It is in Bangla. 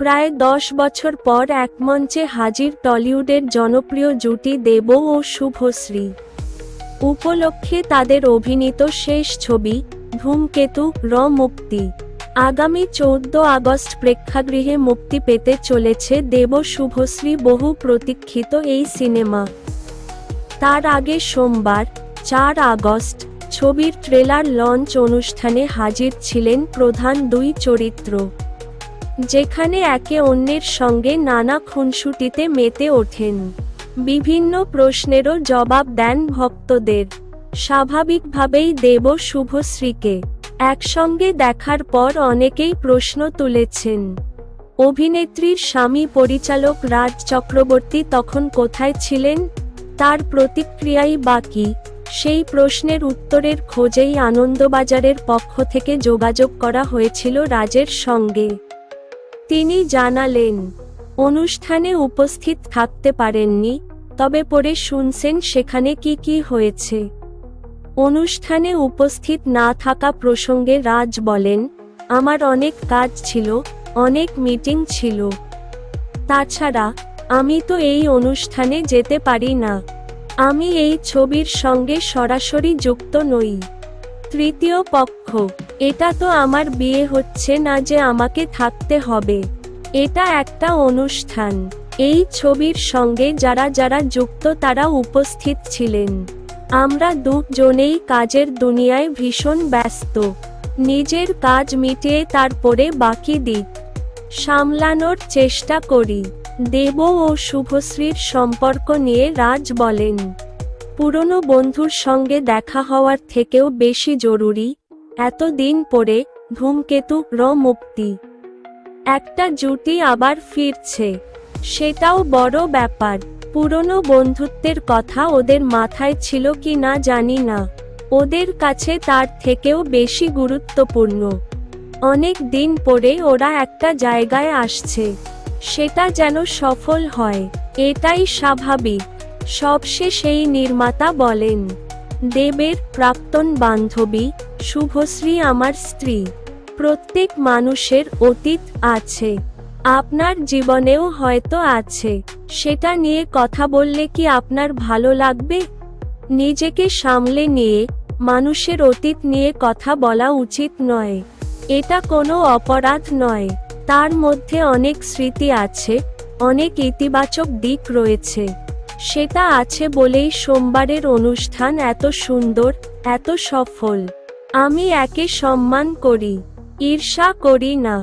প্রায় দশ বছর পর এক মঞ্চে হাজির টলিউডের জনপ্রিয় জুটি দেব ও শুভশ্রী। উপলক্ষে তাদের অভিনীত শেষ ছবি, ধূমকেতু, র মুক্তি। আগামী চৌদ্দ আগস্ট প্রেক্ষাগৃহে মুক্তি পেতে চলেছে দেব শুভশ্রী বহু প্রতীক্ষিত এই সিনেমা। তার আগে সোমবার, চার আগস্ট, ছবির ট্রেলার লঞ্চ অনুষ্ঠানে হাজির ছিলেন প্রধান দুই চরিত্র। যেখানে একে অন্যের সঙ্গে নানা খুনসুটিতে মেতে ওঠেন। বিভিন্ন প্রশ্নেরও জবাব দেন ভক্তদের। স্বাভাবিকভাবেই দেব শুভশ্রীকে একসঙ্গে দেখার পর অনেকেই প্রশ্ন তুলেছেন, অভিনেত্রীর স্বামী পরিচালক রাজ চক্রবর্তী তখন কোথায় ছিলেন? তার প্রতিক্রিয়াই বাকি সেই প্রশ্নের উত্তরের খোঁজেই আনন্দবাজারের পক্ষ থেকে যোগাযোগ করা হয়েছিল রাজের সঙ্গে। তিনি জানালেন, অনুষ্ঠানে উপস্থিত থাকতে পারেননি, তবে পরে শুনছেন সেখানে কি কি হয়েছে। অনুষ্ঠানে উপস্থিত না থাকা প্রসঙ্গে রাজ বলেন, আমার অনেক কাজ ছিল, অনেক মিটিং ছিল। তাছাড়া, আমি তো এই অনুষ্ঠানে যেতে পারি না। আমি এই ছবির সঙ্গে সরাসরি যুক্ত নই। তৃতীয় পক্ষ এটা তো আমার বিয়ে হচ্ছে না যে আমাকে থাকতে হবে। এটা একটা অনুষ্ঠান। এই ছবির সঙ্গে যারা যারা যুক্ত তারা উপস্থিত ছিলেন। আমরা দুজনেই কাজের দুনিয়ায় ভীষণ ব্যস্ত। নিজের কাজ মিটিয়ে তারপরে বাকি দিক। সামলানোর চেষ্টা করি। দেব ও শুভশ্রীর সম্পর্ক নিয়ে রাজ বলেন। পুরনো বন্ধুর সঙ্গে দেখা হওয়ার থেকেও বেশি জরুরি। এতদিন পরে ধূমকেতু র মুক্তি। একটা জুটি আবার ফিরছে। সেটাও বড় ব্যাপার, পুরনো বন্ধুত্বের কথা ওদের মাথায় ছিল কি না জানি না। ওদের কাছে তার থেকেও বেশি গুরুত্বপূর্ণ। অনেক দিন পরে ওরা একটা জায়গায় আসছে। সেটা যেন সফল হয়, এটাই স্বাভাবিক। সবশেষ এই নির্মাতা বলেন, দেবের প্রাক্তন বান্ধবী শুভশ্রী আমার স্ত্রী। প্রত্যেক মানুষের অতীত আছে। আপনার জীবনেও হয়তো আছে। সেটা নিয়ে কথা বললে কি আপনার ভালো লাগবে? নিজেকে সামলে নিয়ে, মানুষের অতীত নিয়ে কথা বলা উচিত নয়। এটা কোনো অপরাধ নয়। তার মধ্যে অনেক স্মৃতি আছে, অনেক ইতিবাচক দিক রয়েছে। সেটা আছে বলেই সোমবারের অনুষ্ঠান এত সুন্দর, এত সফল। আমি একে সম্মান করি ঈর্ষা করি না।